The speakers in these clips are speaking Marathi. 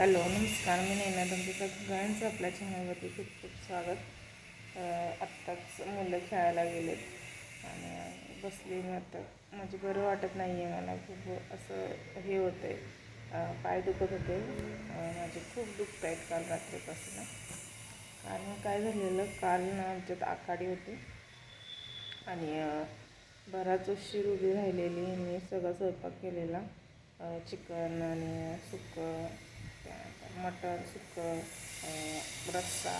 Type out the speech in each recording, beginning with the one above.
हॅलो नमस्कार. मी नैना तुमच्या सगळ्यांचं आपल्या चॅनलवरती खूप खूप स्वागत. आत्ताच मुलं खेळायला गेलेत आणि बसली मी आता. म्हणजे बरं वाटत नाही आहे मला. खूप असं हे होतं आहे पाय दुखत होते. माझे म्हणजे खूप दुखत आहेत काल रात्रीपासून. कारण काय झालेलं? काल ना आमच्यात आखाडी होती. आणि बराच उशीर उभी राहिलेली. मी सगळा स्वयंपाक केलेला. चिकन आणि सुकं मटण सुकं रस्सा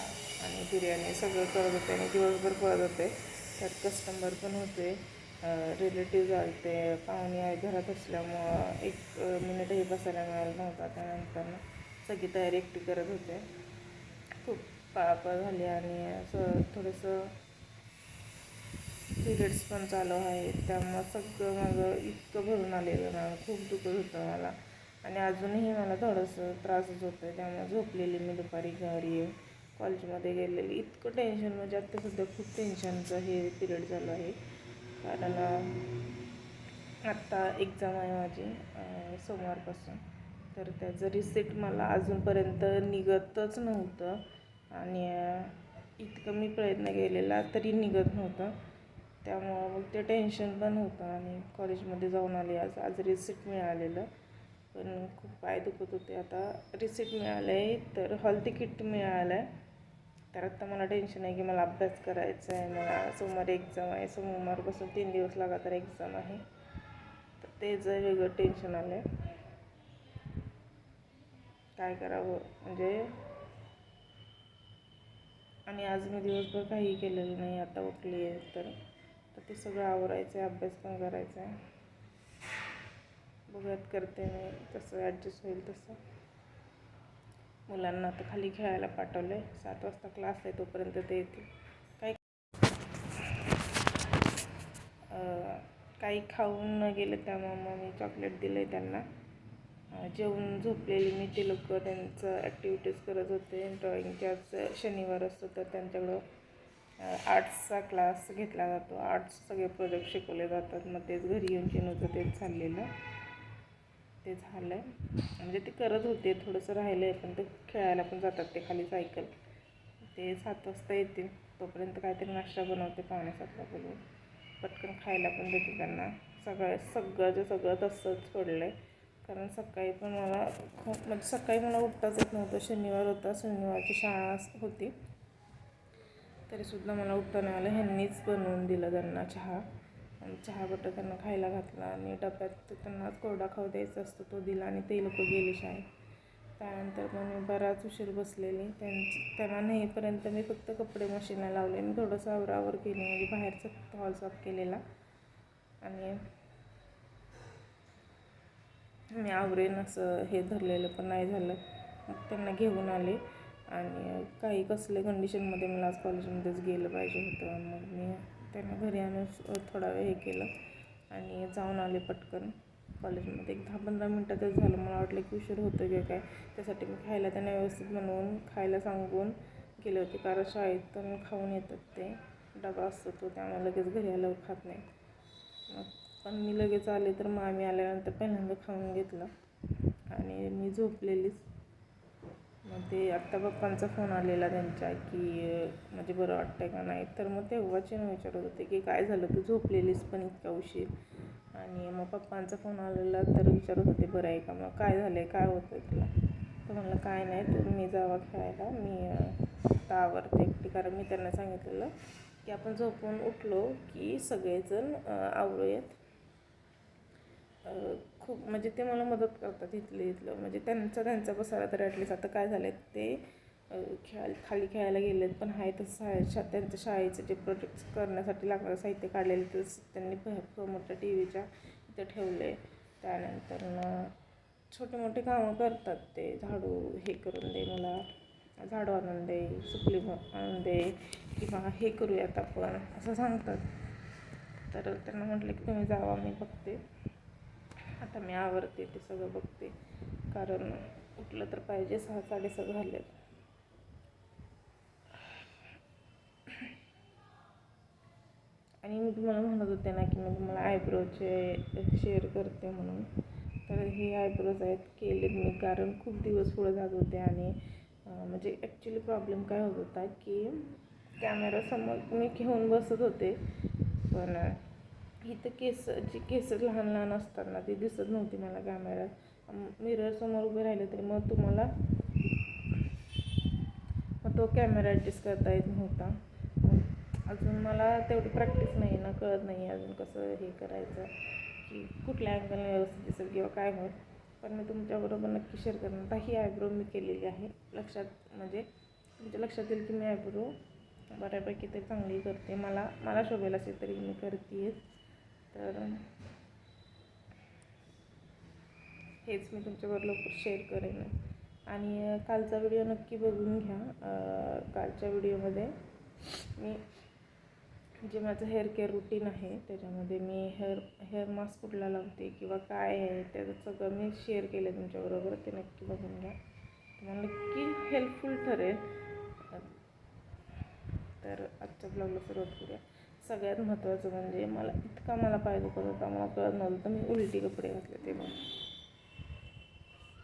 आणि बिर्याणी सगळं करत होते आणि दिवसभर करत होते. त्यात कस्टमर पण होते रिलेटिव्ज आले ते पाहुणे आहे घरात असल्यामुळं एक मिनिटही बसायला मिळालं नव्हता. त्यानंतर सगळी तयारी एकटी करत होते. खूप पळापळ झाली आणि असं थोडंसं पिरियड्स पण चालू आहेत. त्यामुळं सगळं माझं इतकं भरून आलेलं ना खूप दुखत होतं मला. आणि अजूनही मला थोडंसं त्रासच होतो आहे त्यामुळे झोपलेली मी दुपारी घरी. कॉलेजमध्ये गेलेली. इतकं टेन्शन म्हणजे आत्ता सध्या खूप टेन्शनचं हे पिरियड झालं आहे. कारण आत्ता एक्झाम आहे माझी सोमवारपासून. तर त्याचं रिसिप्ट मला अजूनपर्यंत निघतच नव्हतं. आणि इतकं मी प्रयत्न केलेला तरी निघत नव्हतं. त्यामुळं मग ते टेन्शन पण होतं आणि कॉलेजमध्ये जाऊन आले. आज आज रिसिप्ट मिळालेलं. पण खूप पाय दुखत होते. आता रिसिप्ट मिळालं आहे तर हॉल तिकीट मिळालं आहे तर आत्ता मला टेन्शन आहे की मला अभ्यास करायचा आहे. मला सोमवारी एक्झाम आहे. सोमवारपासून तीन दिवस लगातार एक्झाम आहे. तर तेचं वेगळं टेन्शन आलं आहे काय करावं? म्हणजे आणि आज मी दिवसभर काही केलेलं नाही. आता उठली आहे तर तर ते सगळं आवरायचं आहे अभ्यास पण करायचा आहे बघत करते मी तसं ॲडजस्ट होईल तसं. मुलांना आता खाली खेळायला पाठवलं आहे सात वाजता क्लास आहे तोपर्यंत ते येतील. काही काही खाऊन न गेले त्यामुळं मग मी चॉकलेट दिलं आहे त्यांना जेवून झोपलेली मी ते लोक त्यांचं ॲक्टिव्हिटीज करत होते. ड्रॉइंगच्याच शनिवार असतो तर त्यांच्याकडं आर्ट्सचा क्लास घेतला जातो. आर्ट्स सगळे प्रोजेक्ट शिकवले जातात. मग तेच घरी येऊन चिनूचं तेच चाललेलं. ते झालं आहे म्हणजे ते करत होते थोडंसं राहिलं आहे पण ते खेळायला पण जातात ते खाली सायकल ते सात वाजता येतील तोपर्यंत काहीतरी नाश्ता बनवते पावणे सातला बोलवून पटकन खायला पण देते त्यांना. सगळं सगळंच्या सगळं तसंच पडलं आहे कारण सकाळी पण मला खूप म्हणजे सकाळी मला उठताच येत नव्हतं. शनिवार होता शनिवारची शाळा होती. तरीसुद्धा मला उठता नाही आलं. ह्यांनीच बनवून दिलं त्यांना चहा. चहा बटर त्यांना खायला घातला आणि डब्यात त्यांना कोरडा खाऊ द्यायचा असतो तो दिला आणि ते लोक गेले शाळेत. त्यानंतर मग मी बराच उशीर बसलेली. त्यांची त्यांना नेईपर्यंत मी फक्त कपडे मशीनला लावले मी थोडंसं आवरावर केली. म्हणजे बाहेरचा फक्त हॉल साफ केलेला. आणि मी आवरेन असं हे धरलेलं पण नाही झालं. मग त्यांना घेऊन आले. आणि काही कसले कंडिशनमध्ये मला आज कॉलेजमध्येच गेलं पाहिजे होतं. मग मी त्यांना घरी आणून थोडा वेळ हे केलं आणि जाऊन आले पटकन कॉलेजमध्ये. एक दहा पंधरा मिनटातच झालं. मला वाटलं की उशीर होतं की काय? त्यासाठी मी खायला त्यांना व्यवस्थित बनवून खायला सांगून गेले होते. कारण शाळेतून खाऊन येतात ते. डबा असतो तो. त्यामुळे लगेच घरी आल्यावर खात नाही. मग पण मी लगेच आले. तर मग आम्ही आल्यानंतर पहिल्यांदा खाऊन घेतलं. आणि मी झोपलेलीच. मग ते आत्ता पप्पांचा फोन आलेला त्यांच्या की म्हणजे बरं वाटतंय का नाही? तर मग तेव्हाचे ना विचारत होते की काय झालं? तू झोपलेलीस पण इतका उशीर. आणि मग पप्पांचा फोन आलेला तर विचारत होते बरं आहे का? मग काय झालं आहे काय होतं तुला? तर म्हणलं काय नाही तुम्ही जावा खेळायला. मी आता आवरते एकटी. कारण मी त्यांना सांगितलेलं की आपण झोपून उठलो की सगळेजण आवरूयात. खूप म्हणजे ते मला मदत करतात इथलं इथलं. म्हणजे त्यांचा त्यांचा पसारा तर ॲटलीस्ट आता काय झालं आहे ते खेळ खाली खेळायला गेलेत पण आहे तसं आहे शा त्यांच्या शाळेचं जे प्रोजेक्ट्स करण्यासाठी लागणारं साहित्य काढलेलं तर त्यांनी भरपूर मोठ्या टी व्हीच्या इथं ठेवले त्यानंतर छोटे मोठे कामं करतात ते. झाडू हे करून दे मला झाडू आणून दे सुपली आणून दे किंवा हे करूयात आपण असं सांगतात. तर त्यांना म्हटलं की तुम्ही जावा मी बघते. आता मी आवरते ते सगळं बघते. कारण उठलं तर पाहिजे सहा साडेसहा झालेत. आणि मी तुम्हाला म्हणत होते ना की मी तुम्हाला आयब्रोचे शेअर करते म्हणून. तर हे आयब्रोज आहेत केलेत मी कारण खूप दिवस पुढे जात होते आणि म्हणजे ॲक्च्युली प्रॉब्लेम काय होत होता की कॅमेरासमोर मी घेऊन बसत होते. पण इथं केस जी केस लहान लहान असतात ना ती दिसत नव्हती मला कॅमेऱ्यात मिररसमोर उभे राहिले तरी मग तुम्हाला मग तो कॅमेरा ॲडजस्ट करता येत नव्हता. अजून मला तेवढी प्रॅक्टिस नाही ना कळत नाही अजून कसं हे करायचं की कुठल्या अँगलने व्यवस्थित दिसेल किंवा काय होईल. पण मी तुमच्याबरोबर नक्की शेअर करणार. आता ही आयब्रो मी केलेली आहे. लक्षात म्हणजे तुमच्या लक्षात येईल की मी आयब्रो बऱ्यापैकी ते चांगली करते. मला मला शोभेल असेल तरी मी करते तर हेच मी तुमच्याबरोबर लवकर शेअर करेन. आणि कालचा व्हिडिओ नक्की बघून घ्या. कालच्या व्हिडिओमध्ये मी जे माझं हेअर केअर रुटीन आहे त्याच्यामध्ये मी हेअर हेअर मास्क कुठला लावते किंवा काय आहे त्याचं सगळं मी शेअर केलं तुमच्याबरोबर. ते नक्की बघून घ्या. तुम्हाला नक्की हेल्पफुल ठरेल. तर आजच्या ब्लॉगला सुरुवात करूया. सगळ्यात महत्त्वाचं म्हणजे मला इतका मला पाय दुखत होता मला कळत नव्हतं. तर मी उलटी कपडे घातले ते बघ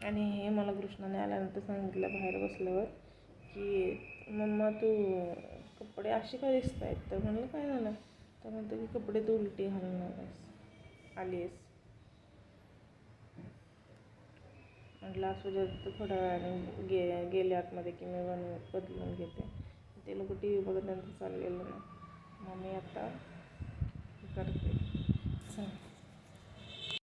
आणि हे मला कृष्णाने आल्यानंतर सांगितलं बाहेर बसल्यावर की मम्मा तू कपडे असे का दिसत आहेत तर म्हणलं काय झालं? तर म्हणतो की कपडे तू उलटी घालून आलीस आली आहेस म्हटलं असू दे थोड्या वेळाने गे गेले आतमध्ये की मी बन बदलून घेते. ते लोक टी व्ही बघत नंतर चाललेलं नाही मग मी आता करते.